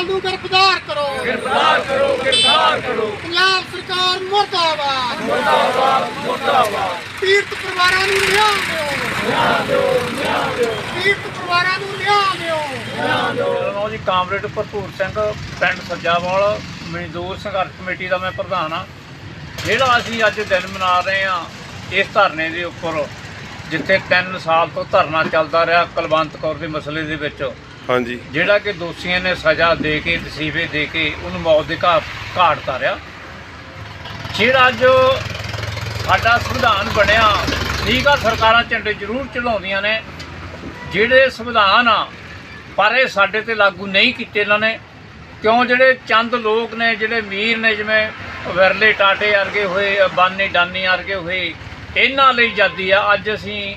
ਨੌਜਵਾਨ ਨੂੰ ਗ੍ਰਿਫਤਾਰ ਕਰੋ। ਗ੍ਰਿਫਤਾਰ ਕਰੋ ਗ੍ਰਿਫਤਾਰ ਕਰੋ। ਪੰਜਾਬ ਸਰਕਾਰ ਮੁਰਦਾਬਾਦ। ਮੁਰਦਾਬਾਦ ਮੁਰਦਾਬਾਦ। ਪੀੜਤ ਪਰਿਵਾਰਾਂ ਨੂੰ ਨਿਆਂ ਦਿਓ। ਨਿਆਂ ਦਿਓ ਪੀੜਤ ਪਰਿਵਾਰਾਂ ਨੂੰ ਨਿਆਂ ਦਿਓ। ਮੇਰਾ ਨਾਮ ਜੀ ਕਾਮਰੇਡ ਭਰਪੂਰ ਸਿੰਘ ਪਿੰਡ ਸੱਜਾਵਾਲ ਮਜ਼ਦੂਰ ਸੰਘਰਸ਼ ਕਮੇਟੀ ਦਾ ਮੈਂ ਪ੍ਰਧਾਨ ਆ ਜਿਹੜਾ ਅਸੀਂ ਅੱਜ ਦਿਨ ਮਨਾ ਰਹੇ ਆ ਇਸ ਧਰਨੇ ਦੇ ਉੱਪਰ ਜਿੱਥੇ 3 ਸਾਲ ਤੋਂ ਧਰਨਾ ਚੱਲਦਾ ਰਿਹਾ ਕੁਲਵੰਤ ਕੌਰ ਦੇ ਮਸਲੇ ਦੇ ਵਿੱਚ। ਹਾਂਜੀ। ਜਿਹੜਾ ਕਿ ਦੋਸ਼ੀਆਂ ਨੇ ਸਜ਼ਾ ਦੇ ਕੇ ਤਸੀਬੇ ਦੇ ਕੇ ਉਹਨੂੰ ਮੌਤ ਦੇ ਘਾਟ ਘਾਟ ਉਤਾਰਿਆ ਜਿਹੜਾ ਅੱਜ ਸਾਡਾ ਸੰਵਿਧਾਨ ਬਣਿਆ, ਠੀਕ ਆ, ਸਰਕਾਰਾਂ ਝੰਡੇ ਜ਼ਰੂਰ ਚੜਾਉਂਦੀਆਂ ਨੇ। ਜਿਹੜੇ ਸੰਵਿਧਾਨ ਆ, ਪਰ ਇਹ ਸਾਡੇ ਤੇ ਲਾਗੂ ਨਹੀਂ ਕੀਤੇ ਇਹਨਾਂ ਨੇ। ਕਿਉਂ? ਜਿਹੜੇ ਚੰਦ ਲੋਕ ਨੇ, ਜਿਹੜੇ ਅਮੀਰ ਨੇ, ਜਿਵੇਂ ਵਿਰਲੇ ਟਾਟੇ ਵਰਗੇ ਹੋਏ ਬਾਨੀ ਡਾਨੀ ਵਰਗੇ ਹੋਏ, ਇਹਨਾਂ ਲਈ ਆਜ਼ਾਦੀ ਆ। ਅੱਜ ਅਸੀਂ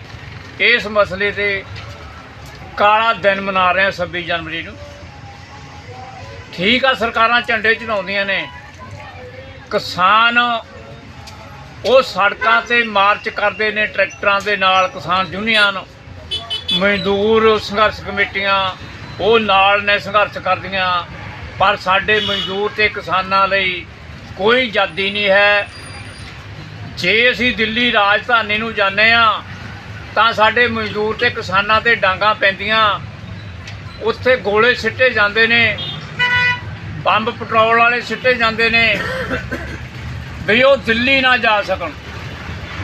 ਇਸ ਮਸਲੇ ਤੇ ਕਾਲਾ ਦਿਨ ਮਨਾ ਰਹੇ ਹਾਂ 26 ਜਨਵਰੀ ਨੂੰ। ਠੀਕ ਆ, ਸਰਕਾਰਾਂ ਝੰਡੇ ਚੜਾਉਂਦੀਆਂ ਨੇ। ਕਿਸਾਨ ਉਹ ਸੜਕਾਂ ਤੇ ਮਾਰਚ ਕਰਦੇ ਨੇ, ਟਰੈਕਟਰਾਂ ਦੇ ਨਾਲ ਕਿਸਾਨ ਯੂਨੀਅਨ, ਮਜ਼ਦੂਰ ਸੰਘਰਸ਼ ਕਮੇਟੀਆਂ, ਉਹ ਨਾਲ ਨੇ ਸੰਘਰਸ਼ ਕਰਦੀਆਂ। ਪਰ ਸਾਡੇ ਮਜ਼ਦੂਰ ਤੇ ਕਿਸਾਨਾਂ ਲਈ ਕੋਈ ਆਜ਼ਾਦੀ ਨਹੀਂ ਹੈ। ਜੇ ਅਸੀਂ ਦਿੱਲੀ ਰਾਜਧਾਨੀ ਨੂੰ ਜਾਂਦੇ ਆ ਤਾਂ ਸਾਡੇ ਮਜ਼ਦੂਰ ਤੇ ਕਿਸਾਨਾਂ ਤੇ ਡਾਂਗਾ ਪੈਂਦੀਆਂ। ਉੱਥੇ ਗੋਲੇ ਸਿੱਟੇ ਜਾਂਦੇ ਨੇ। ਬੰਬ ਪੈਟਰੋਲ ਵਾਲੇ ਸਿੱਟੇ ਜਾਂਦੇ ਨੇ। ਵੀ ਉਹ ਦਿੱਲੀ ਨਾ ਜਾ ਸਕਣ।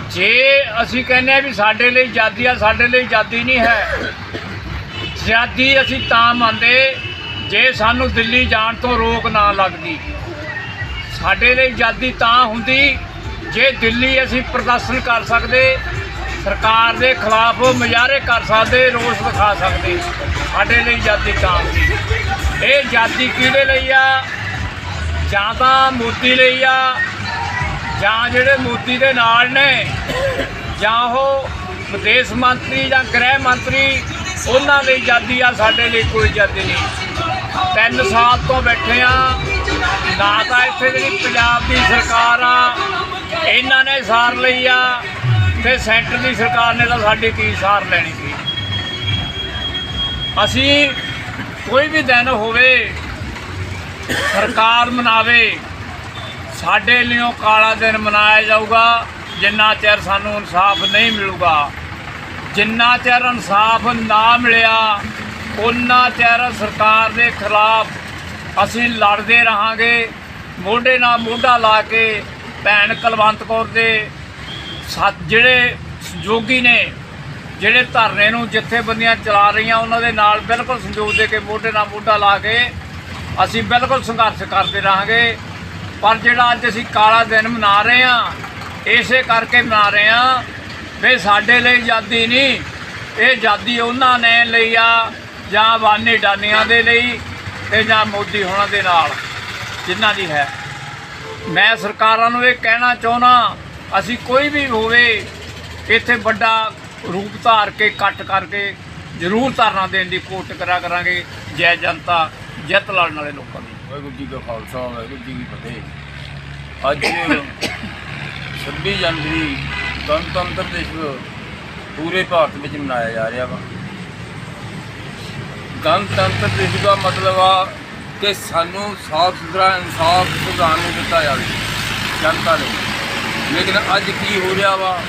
ਜੇ ਅਸੀਂ ਕਹਿੰਦੇ ਆ ਵੀ ਸਾਡੇ ਲਈ ਆਜ਼ਾਦੀ ਆ, ਸਾਡੇ ਲਈ ਆਜ਼ਾਦੀ ਨਹੀਂ ਹੈ। ਆਜ਼ਾਦੀ ਅਸੀਂ ਤਾਂ ਮੰਨਦੇ ਜੇ ਸਾਨੂੰ ਦਿੱਲੀ ਜਾਣ ਤੋਂ ਰੋਕ ਨਾ ਲੱਗਦੀ। ਸਾਡੇ ਲਈ ਆਜ਼ਾਦੀ ਤਾਂ ਹੁੰਦੀ ਜੇ ਦਿੱਲੀ ਅਸੀਂ ਪ੍ਰਦਰਸ਼ਨ ਕਰ ਸਕਦੇ। ਸਰਕਾਰ ਦੇ ਖਿਲਾਫ ਮੁਜ਼ਾਹਰੇ ਕਰ ਸਕਦੇ ਰੋਸ ਦਿਖਾ ਸਕਦੇ। ਸਾਡੇ ਲਈ ਆਜ਼ਾਦੀ ਤਾਂ ਇਹ ਆਜ਼ਾਦੀ ਕਿਹਦੇ ਲਈ ਆ? ਜਾਂ ਤਾਂ ਮੋਦੀ ਲਈ ਆ, ਜਾਂ ਜਿਹੜੇ ਮੋਦੀ ਦੇ ਨਾਲ ਨੇ, ਜਾਂ ਉਹ ਵਿਦੇਸ਼ ਮੰਤਰੀ ਜਾਂ ਗ੍ਰਹਿ ਮੰਤਰੀ, ਉਹਨਾਂ ਲਈ ਆਜ਼ਾਦੀ ਆ, ਸਾਡੇ ਲਈ ਕੋਈ ਆਜ਼ਾਦੀ ਨਹੀਂ। ਤਿੰਨ ਸਾਲ ਤੋਂ ਬੈਠੇ ਆ, ਨਾ ਤਾਂ ਇੱਥੇ ਜਿਹੜੀ ਪੰਜਾਬ ਦੀ ਸਰਕਾਰ ਆ, ਇਹਨਾਂ ਨੇ ਸਾਰ ਲਈ ਆ। ਤੇ ਸੈਂਟਰ ਦੀ ਸਰਕਾਰ ਨੇ ਤਾਂ ਸਾਡੀ ਕੀ ਸਾਰ ਲੈਣੀ ਸੀ। ਅਸੀਂ ਕੋਈ ਵੀ ਦਿਨ ਹੋਵੇ, ਸਰਕਾਰ ਮਨਾਵੇ, ਸਾਡੇ ਲਈਓ ਕਾਲਾ ਦਿਨ ਮਨਾਇਆ ਜਾਊਗਾ, ਜਿੰਨਾ ਚਿਰ ਸਾਨੂੰ ਇਨਸਾਫ ਨਹੀਂ ਮਿਲੂਗਾ। ਜਿੰਨਾ ਚਿਰ ਇਨਸਾਫ ਨਾ ਮਿਲਿਆ ਉਹਨਾਂ ਚਿਰ ਸਰਕਾਰ ਦੇ ਖਿਲਾਫ ਅਸੀਂ ਲੜਦੇ ਰਹਾਂਗੇ, ਮੋਢੇ ਨਾਲ ਮੋਢਾ ਲਾ ਕੇ ਭੈਣ ਕੁਲਵੰਤ ਕੌਰ ਦੇ ਸੱਤ ਜਿਹੜੇ ਸਹਿਯੋਗੀ ਨੇ, ਜਿਹੜੇ ਧਰਨੇ ਨੂੰ ਜਥੇਬੰਦੀਆਂ ਚਲਾ ਰਹੀਆਂ, ਉਹਨਾਂ ਦੇ ਨਾਲ ਬਿਲਕੁਲ ਸੰਯੋਗ ਦੇ ਕੇ ਮੋਢੇ ਨਾਲ ਮੋਢਾ ਲਾ ਕੇ ਅਸੀਂ ਬਿਲਕੁਲ ਸੰਘਰਸ਼ ਕਰਦੇ ਰਹਾਂਗੇ। ਪਰ ਜਿਹੜਾ ਅੱਜ ਅਸੀਂ ਕਾਲਾ ਦਿਨ ਮਨਾ ਰਹੇ ਹਾਂ, ਇਸੇ ਕਰਕੇ ਮਨਾ ਰਹੇ ਹਾਂ ਵੀ ਸਾਡੇ ਲਈ ਆਜ਼ਾਦੀ ਨਹੀਂ, ਇਹ ਆਜ਼ਾਦੀ ਉਹਨਾਂ ਨੇ ਲਈ ਆ, ਜਾਂ ਬਾਨੀ ਡਾਨੀਆਂ ਦੇ ਲਈ ਤੇ ਜਾਂ ਮੋਦੀ ਹੋਣਾ ਦੇ ਨਾਲ, ਜਿਨ੍ਹਾਂ ਦੀ ਹੈ। ਮੈਂ ਸਰਕਾਰਾਂ ਨੂੰ ਇਹ ਕਹਿਣਾ ਚਾਹੁੰਦਾ ਅਸੀਂ ਕੋਈ ਵੀ ਹੋਵੇ, ਇੱਥੇ ਵੱਡਾ ਰੂਪ ਧਾਰ ਕੇ ਕੱਟ ਕਰਕੇ ਜ਼ਰੂਰ ਧਰਨਾ ਦੇਣ ਦੀ ਕੋਸ਼ਿਸ਼ ਕਰਾ ਕਰਾਂਗੇ, ਜੈ ਜਨਤਾ ਜਿੱਤ ਲੜਨ ਵਾਲੇ ਲੋਕਾਂ ਦੀ। ਵਾਹਿਗੁਰੂ ਜੀ ਕਾ ਖਾਲਸਾ, ਵਾਹਿਗੁਰੂ ਜੀ ਕੀ ਫਤਿਹ। ਅੱਜ 26 ਜਨਵਰੀ ਗਣਤੰਤਰ ਦਿਵਸ ਪੂਰੇ ਭਾਰਤ ਵਿੱਚ ਮਨਾਇਆ ਜਾ ਰਿਹਾ ਵਾ। ਗਣਤੰਤਰ ਦਿਵਸ ਦਾ ਮਤਲਬ ਆ ਕਿ ਸਾਨੂੰ ਸਾਫ਼ ਸੁਥਰਾ ਇਨਸਾਫ, ਸੰਵਿਧਾਨ ਨੂੰ ਦਿੱਤਾ ਜਾਵੇ ਜਨਤਾ ਲਈ ਲੇਕਿਨ ਅੱਜ ਕੀ ਹੋ ਰਿਹਾ ਵਾ?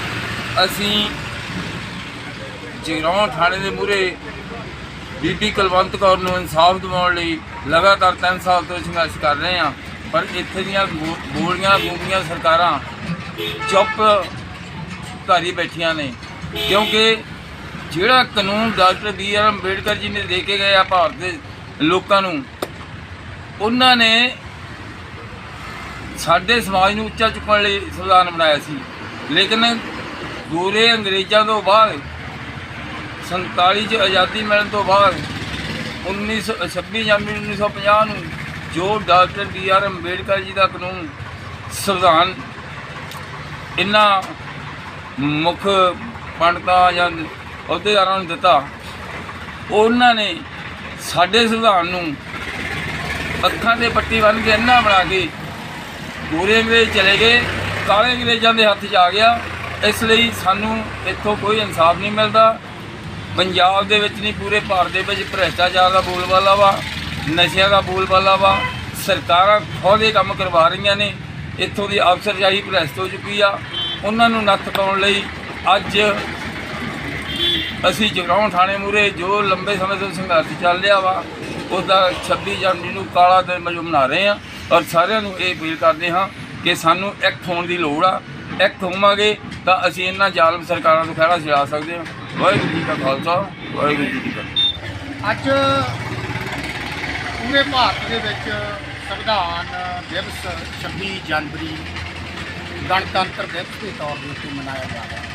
ਅਸੀਂ ਜਗਰਾਉਂ ਥਾਣੇ ਦੇ ਮੂਹਰੇ ਬੀਬੀ ਕੁਲਵੰਤ ਕੌਰ ਨੂੰ ਇਨਸਾਫ ਦਿਵਾਉਣ ਲਈ ਲਗਾਤਾਰ 3 ਸਾਲ ਤੋਂ ਸੰਘਰਸ਼ ਕਰ ਰਹੇ ਹਾਂ। ਪਰ ਇੱਥੇ ਦੀਆਂ ਗੋ- ਗੋਲੀਆਂ ਗੂੰਗੀਆਂ ਸਰਕਾਰਾਂ ਚੁੱਪ ਧਾਰੀ ਬੈਠੀਆਂ ਨੇ। ਕਿਉਂਕਿ ਜਿਹੜਾ ਕਾਨੂੰਨ doctor B R Ambedkar ji ਨੇ ਦੇ ਕੇ ਗਏ ਆ ਭਾਰਤ ਦੇ ਲੋਕਾਂ ਨੂੰ, ਉਹਨਾਂ ਨੇ ਸਾਡੇ ਸਮਾਜ ਨੂੰ ਉੱਚਾ ਚੁੱਕਣ ਲਈ ਸੰਵਿਧਾਨ ਬਣਾਇਆ ਸੀ। ਲੇਕਿਨ ਗੋਰੇ ਅੰਗਰੇਜ਼ਾਂ ਤੋਂ ਬਾਅਦ 47 ਚ ਆਜ਼ਾਦੀ ਮਿਲਣ ਤੋਂ ਬਾਅਦ 1900 26 ਜਨਵਰੀ 1950 ਨੂੰ ਜੋ doctor B R Ambedkar ji ਦਾ ਕਾਨੂੰਨ ਸੰਵਿਧਾਨ, ਇਹਨਾਂ ਮੁੱਖ ਪੰਡਤਾਂ ਜਾਂ ਅਹੁਦੇਦਾਰਾਂ ਨੂੰ ਦਿੱਤਾ। ਉਹਨਾਂ ਨੇ ਸਾਡੇ ਸੰਵਿਧਾਨ ਨੂੰ ਅੱਖਾਂ ਤੇ ਪੱਟੀ ਬੰਨ੍ਹ ਕੇ ਇੰਨਾ ਬਣਾ ਕੇ ਗੋਰੇ ਅੰਗਰੇਜ਼ ਚਲੇ ਗਏ, ਕਾਲੇ ਅੰਗਰੇਜ਼ਾਂ ਦੇ ਹੱਥ 'ਚ ਆ ਗਿਆ। ਇਸ ਲਈ ਸਾਨੂੰ ਇੱਥੋਂ ਕੋਈ ਇਨਸਾਫ ਨਹੀਂ ਮਿਲਦਾ। ਪੰਜਾਬ ਦੇ ਵਿੱਚ ਨਹੀਂ, ਪੂਰੇ ਭਾਰਤ ਦੇ ਵਿੱਚ ਭ੍ਰਿਸ਼ਟਾਚਾਰ ਦਾ ਬੋਲਬਾਲਾ ਵਾ, ਨਸ਼ਿਆਂ ਦਾ ਬੋਲਬਾਲਾ ਵਾ। ਸਰਕਾਰਾਂ ਖੁਦ ਇਹ ਕੰਮ ਕਰਵਾ ਰਹੀਆਂ ਨੇ। ਇੱਥੋਂ ਦੀ ਅਫਸਰਸ਼ਾਹੀ ਭ੍ਰਸ਼ਟ ਹੋ ਚੁੱਕੀ ਆ। ਉਹਨਾਂ ਨੂੰ ਨੱਥ ਪਾਉਣ ਲਈ ਅੱਜ ਅਸੀਂ ਜਗਰਾਉਂ ਥਾਣੇ ਮੂਰੇ ਜੋ ਲੰਬੇ ਸਮੇਂ ਤੋਂ ਸੰਘਰਸ਼ ਚੱਲ ਰਿਹਾ ਵਾ ਉਹਦਾ 26 ਜਨਵਰੀ ਨੂੰ ਕਾਲਾ ਦਿਨ ਵਜੋਂ ਮਨਾ ਰਹੇ ਆ। ਔਰ ਸਾਰਿਆਂ ਨੂੰ ਇਹ ਅਪੀਲ ਕਰਦੇ ਹਾਂ ਕਿ ਸਾਨੂੰ ਐਕਟ ਹੋਣ ਦੀ ਲੋੜ ਆ ਐਕਟ ਹੋਵਾਂਗੇ ਤਾਂ ਅਸੀਂ ਇਹਨਾਂ ਜ਼ਾਲਮ ਸਰਕਾਰਾਂ ਤੋਂ ਖਹਿੜਾ ਛਡਾ ਸਕਦੇ ਹਾਂ। ਵਾਹਿਗੁਰੂ ਜੀ ਕਾ ਖਾਲਸਾ, ਵਾਹਿਗੁਰੂ ਜੀ ਕੀ ਫਤਿਹ। ਅੱਜ ਪੂਰੇ ਭਾਰਤ ਦੇ ਵਿੱਚ ਸੰਵਿਧਾਨ ਦਿਵਸ 26 ਜਨਵਰੀ ਗਣਤੰਤਰ ਦਿਵਸ ਦੇ ਤੌਰ ਦੇ ਉੱਤੇ ਮਨਾਇਆ ਜਾ ਰਿਹਾ ਹੈ।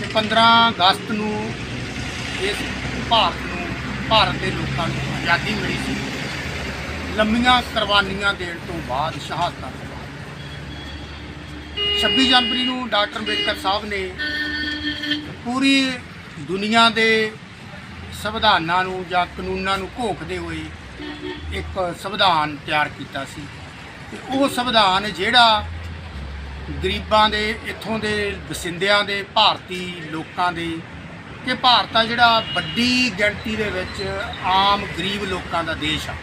ਤੇ 15 ਅਗਸਤ ਨੂੰ ਇਸ ਭਾਰਤ ਨੂੰ, ਭਾਰਤ ਦੇ ਲੋਕਾਂ ਨੂੰ ਆਜ਼ਾਦੀ ਮਿਲੀ ਸੀ। ਲੰਮੀਆਂ ਕੁਰਬਾਨੀਆਂ ਦੇਣ ਤੋਂ ਬਾਅਦ ਸ਼ਹਾਦਤਾਂ ਤੋਂ ਬਾਅਦ। 26 ਜਨਵਰੀ ਨੂੰ ਡਾਕਟਰ ਅੰਬੇਡਕਰ ਸਾਹਿਬ ਨੇ ਪੂਰੀ ਦੁਨੀਆ ਦੇ ਸੰਵਿਧਾਨਾਂ ਨੂੰ ਜਾਂ ਕਾਨੂੰਨਾਂ ਨੂੰ ਘੋਖਦੇ ਹੋਏ ਇੱਕ ਸੰਵਿਧਾਨ ਤਿਆਰ ਕੀਤਾ ਸੀ। ਤੇ ਉਹ ਸੰਵਿਧਾਨ ਜਿਹੜਾ ਗਰੀਬਾਂ ਦੇ, ਇੱਥੋਂ ਦੇ ਵਸਿੰਦਿਆਂ ਦੇ, ਭਾਰਤੀ ਲੋਕਾਂ ਦੇ ਕਿ ਭਾਰਤ ਆ ਜਿਹੜਾ ਵੱਡੀ ਗਿਣਤੀ ਦੇ ਵਿੱਚ ਆਮ ਗਰੀਬ ਲੋਕਾਂ ਦਾ ਦੇਸ਼ ਆ।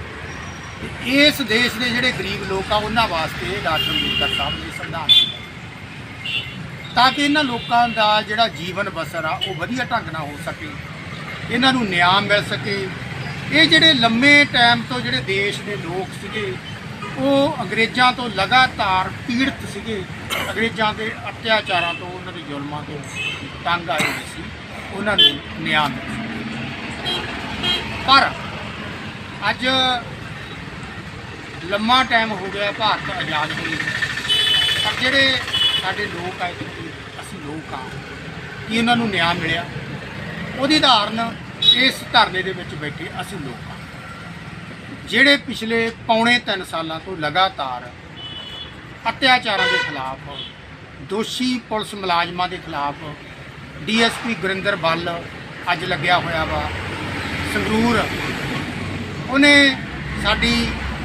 ਇਸ ਦੇਸ਼ ਦੇ ਜਿਹੜੇ ਗਰੀਬ ਲੋਕ ਆ, ਉਹਨਾਂ ਵਾਸਤੇ ਡਾਕਟਰ ਅੰਬੇਦਕਰ ਸਾਹਿਬ ਨੇ ਸੰਵਿਧਾਨ ਤਾਂ ਕਿ ਇਹਨਾਂ ਲੋਕਾਂ ਦਾ ਜਿਹੜਾ ਜੀਵਨ ਬਸਰ ਆ, ਉਹ ਵਧੀਆ ਢੰਗ ਨਾਲ ਹੋ ਸਕੇ, ਇਹਨਾਂ ਨੂੰ ਨਿਆਂ ਮਿਲ ਸਕੇ। ਇਹ ਜਿਹੜੇ ਲੰਮੇ ਟਾਈਮ ਤੋਂ ਜਿਹੜੇ ਦੇਸ਼ ਦੇ ਲੋਕ ਸੀਗੇ, ਉਹ ਅੰਗਰੇਜ਼ਾਂ ਤੋਂ ਲਗਾਤਾਰ ਪੀੜਤ ਸੀਗੇ। ਅੰਗਰੇਜ਼ਾਂ ਦੇ ਅਤਿਆਚਾਰਾਂ ਤੋਂ, ਉਹਨਾਂ ਦੇ ਜ਼ੁਲਮਾਂ ਤੋਂ ਤੰਗ ਆਏ ਹੋਏ ਸੀ, ਉਹਨਾਂ ਨੂੰ ਨਿਆਂ ਮਿਲ। ਸਕੇ ਪਰ ਅੱਜ ਲੰਮਾ ਟਾਈਮ ਹੋ ਗਿਆ ਭਾਰਤ ਆਜ਼ਾਦ ਹੋਈ ਪਰ ਜਿਹੜੇ ਸਾਡੇ ਲੋਕ ਆ ਅਸੀਂ ਲੋਕ ਆ, ਕਿ ਉਹਨਾਂ ਨੂੰ ਨਿਆਂ ਮਿਲਿਆ? ਉਹਦੀ ਧਾਰਨ ਇਸ ਧਰਨੇ ਦੇ ਵਿੱਚ ਬੈਠੇ ਅਸੀਂ ਲੋਕ ਆ। ਜਿਹੜੇ ਪਿਛਲੇ ਪੌਣੇ 3 ਸਾਲਾਂ ਤੋਂ ਲਗਾਤਾਰ ਅਤਿਆਚਾਰਾਂ ਦੇ ਖਿਲਾਫ, ਦੋਸ਼ੀ ਪੁਲਿਸ ਮੁਲਾਜ਼ਮਾਂ ਦੇ ਖਿਲਾਫ ਡੀਐਸਪੀ ਗੁਰਿੰਦਰ ਬੱਲ ਅੱਜ ਲੱਗਿਆ ਹੋਇਆ ਵਾ ਸੰਗਰੂਰ, ਉਹਨੇ ਸਾਡੀ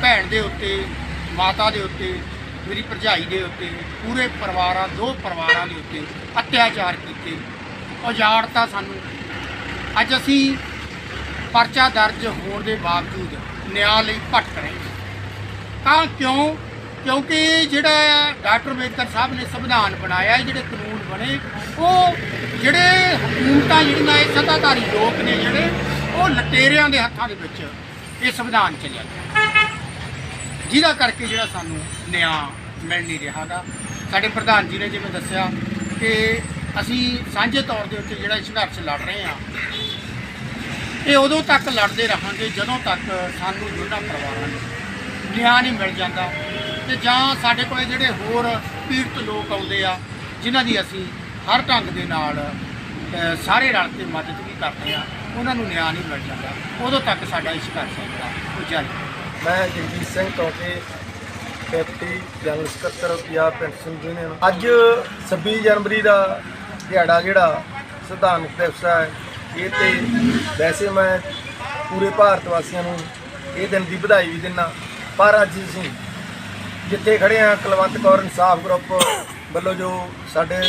ਭੈਣ ਦੇ ਉੱਤੇ, ਮਾਤਾ ਦੇ ਉੱਤੇ, ਮੇਰੀ ਭਰਜਾਈ ਦੇ ਉੱਤੇ, ਪੂਰੇ ਪਰਿਵਾਰਾਂ, ਦੋ ਪਰਿਵਾਰਾਂ ਦੇ ਉੱਤੇ ਅਤਿਆਚਾਰ ਕੀਤੇ। ਉਜਾੜਤਾ ਸਾਨੂੰ। ਅੱਜ ਅਸੀਂ ਪਰਚਾ ਦਰਜ ਹੋਣ ਦੇ ਬਾਵਜੂਦ ਨਿਆਂ ਲਈ ਭਟਕ ਰਹੇ ਤਾਂ ਕਿਉਂ? ਕਿਉਂਕਿ ਜਿਹੜਾ ਡਾਕਟਰ ਅੰਬੇਦਕਰ ਸਾਹਿਬ ਨੇ ਸੰਵਿਧਾਨ ਬਣਾਇਆ, ਜਿਹੜੇ ਕਾਨੂੰਨ ਬਣੇ, ਉਹ ਜਿਹੜੇ ਹਕੂਮਤਾਂ ਜਿਹੜੀਆਂ ਇਹ ਸੱਤਾਧਾਰੀ ਲੋਕ ਨੇ ਜਿਹੜੇ, ਉਹ ਲਟੇਰਿਆਂ ਦੇ ਹੱਥਾਂ ਦੇ ਵਿੱਚ ਇਹ ਸੰਵਿਧਾਨ ਚੱਲਿਆ। ਜਿਹਦਾ ਕਰਕੇ ਜਿਹੜਾ ਸਾਨੂੰ ਨਿਆਂ ਮਿਲ ਨਹੀਂ ਰਿਹਾਗਾ ਸਾਡੇ ਪ੍ਰਧਾਨ ਜੀ ਨੇ ਜਿਵੇਂ ਦੱਸਿਆ ਕਿ ਅਸੀਂ ਸਾਂਝੇ ਤੌਰ ਦੇ ਉੱਤੇ ਜਿਹੜਾ ਸੰਘਰਸ਼ ਲੜ ਰਹੇ ਹਾਂ, ਇਹ ਉਦੋਂ ਤੱਕ ਲੜਦੇ ਰਹਾਂਗੇ ਜਦੋਂ ਤੱਕ ਸਾਨੂੰ ਦੋਨਾਂ ਪਰਿਵਾਰਾਂ ਨੂੰ ਨਿਆਂ ਨਹੀਂ ਮਿਲ ਜਾਂਦਾ। ਤੇ ਜਾਂ ਸਾਡੇ ਕੋਲ ਜਿਹੜੇ ਹੋਰ ਪੀੜਤ ਲੋਕ ਆਉਂਦੇ ਆ, ਜਿਨ੍ਹਾਂ ਦੀ ਅਸੀਂ ਹਰ ਢੰਗ ਦੇ ਨਾਲ ਸਾਰੇ ਰਲ ਕੇ ਮਦਦ ਵੀ ਕਰਦੇ ਆ ਉਹਨਾਂ ਨੂੰ ਨਿਆਂ ਨਹੀਂ ਮਿਲ ਜਾਂਦਾ। ਉਦੋਂ ਤੱਕ ਸਾਡਾ ਇਹ ਸੰਘਰਸ਼ ਹੈ ਜਿਹੜਾ, ਉਹ ਜਾਰੀ ਮੈਂ ਜਗਜੀਤ ਸਿੰਘ ਟੋਕੇ ਡਿਪਟੀ ਜਨਰਲ ਸਕੱਤਰ ਪੰਜਾਬ ਪੈਨਸ਼ਨ ਯੂਨੀਅਨ ਅੱਜ 26 ਜਨਵਰੀ ਦਾ ਦਿਹਾੜਾ ਜਿਹੜਾ ਸੰਵਿਧਾਨਕ ਦਿਵਸ ਹੈ, ਇਹ ਤੇ ਵੈਸੇ ਮੈਂ ਪੂਰੇ ਭਾਰਤ ਵਾਸੀਆਂ ਨੂੰ ਇਹ ਦਿਨ ਦੀ ਵਧਾਈ ਵੀ ਦਿੰਦਾ ਪਰ ਅੱਜ ਅਸੀਂ ਜਿੱਥੇ ਖੜੇ ਆ ਕੁਲਵੰਤ ਕੌਰ ਇਨਸਾਫ ਗਰੁੱਪ ਵੱਲੋਂ ਜੋ ਸਾਡੇ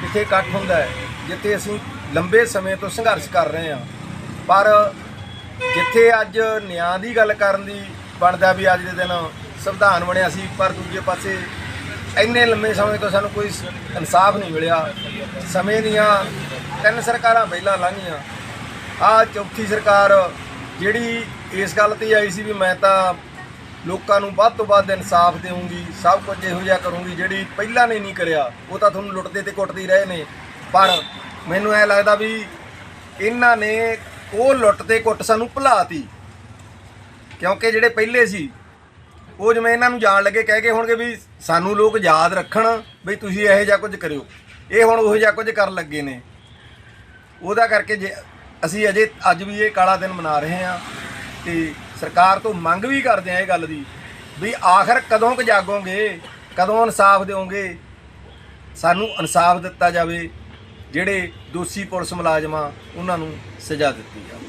ਜਿੱਥੇ ਇਕੱਠ ਹੁੰਦਾ ਹੈ, ਜਿੱਥੇ ਅਸੀਂ ਲੰਬੇ ਸਮੇਂ ਤੋਂ ਸੰਘਰਸ਼ ਕਰ ਰਹੇ ਹਾਂ, ਪਰ ਜਿੱਥੇ ਅੱਜ ਨਿਆਂ ਦੀ ਗੱਲ ਕਰਨ ਦੀ ਬਣਦਾ ਵੀ ਅੱਜ ਦੇ ਦਿਨ ਸੰਵਿਧਾਨ ਬਣਿਆ ਸੀ, ਪਰ ਦੂਜੇ ਪਾਸੇ ਇੰਨੇ ਲੰਮੇ ਸਮੇਂ ਤੋਂ ਸਾਨੂੰ ਕੋਈ ਇਨਸਾਫ ਨਹੀਂ ਮਿਲਿਆ। ਸਮੇਂ ਦੀਆਂ ਤਿੰਨ ਸਰਕਾਰਾਂ ਪਹਿਲਾਂ ਲੰਘੀਆਂ। ਆ ਚੌਥੀ ਸਰਕਾਰ ਜਿਹੜੀ ਇਸ ਗੱਲ ਤੇ ਆਈ ਸੀ ਵੀ ਮੈਂ ਤਾਂ ਲੋਕਾਂ ਨੂੰ ਵੱਧ ਤੋਂ ਵੱਧ ਇਨਸਾਫ ਦੇਵਾਂਗੀ ਸਭ ਕੁਝ ਇਹੋ ਜਿਹਾ ਕਰੂੰਗੀ, ਜਿਹੜੀ ਪਹਿਲਾਂ ਨੇ ਨਹੀਂ ਕਰਿਆ, ਉਹ ਤਾਂ ਤੁਹਾਨੂੰ ਲੁੱਟਦੇ ਤੇ ਕੁੱਟਦੇ ਰਹੇ ਨੇ। ਪਰ ਮੈਨੂੰ ਐ ਲੱਗਦਾ ਵੀ ਇਹਨਾਂ ਨੇ ਉਹ ਲੁੱਟ ਤੇ ਕੁੱਟ ਸਾਨੂੰ ਭੁਲਾਤੀ। ਕਿਉਂਕਿ ਜਿਹੜੇ ਪਹਿਲੇ ਸੀ, ਉਹ ਜਿਵੇਂ ਇਹਨਾਂ ਨੂੰ ਜਾਣ ਲੱਗੇ, ਕਹਿ ਕੇ ਹੋਣਗੇ ਵੀ ਸਾਨੂੰ ਲੋਕ ਯਾਦ ਰੱਖਣ ਵੀ ਤੁਸੀਂ ਇਹੋ ਜਿਹਾ ਕੁਝ ਕਰਿਓ। ਇਹ ਹੁਣ ਉਹੋ ਜਿਹਾ ਕੁਝ ਕਰਨ ਲੱਗੇ ਨੇ। ਉਹਦਾ ਕਰਕੇ ਜੇ ਅਸੀਂ ਅਜੇ ਅੱਜ ਵੀ ਇਹ ਕਾਲਾ ਦਿਨ ਮਨਾ ਰਹੇ ਹਾਂ ਤੇ ਸਰਕਾਰ ਤੋਂ ਮੰਗ ਵੀ ਕਰਦੇ ਆ ਇਹ ਗੱਲ ਦੀ ਵੀ ਆਖਰ ਕਦੋਂ ਕੁ ਜਾਗੋਗੇ, ਕਦੋਂ ਇਨਸਾਫ ਦਿਓਗੇ, ਸਾਨੂੰ ਇਨਸਾਫ ਦਿੱਤਾ ਜਾਵੇ। ਜਿਹੜੇ ਦੋਸ਼ੀ ਪੁਲਿਸ ਮੁਲਾਜ਼ਮਾਂ ਉਹਨਾਂ ਨੂੰ ਸਜ਼ਾ ਦਿੱਤੀ ਜਾਵੇ।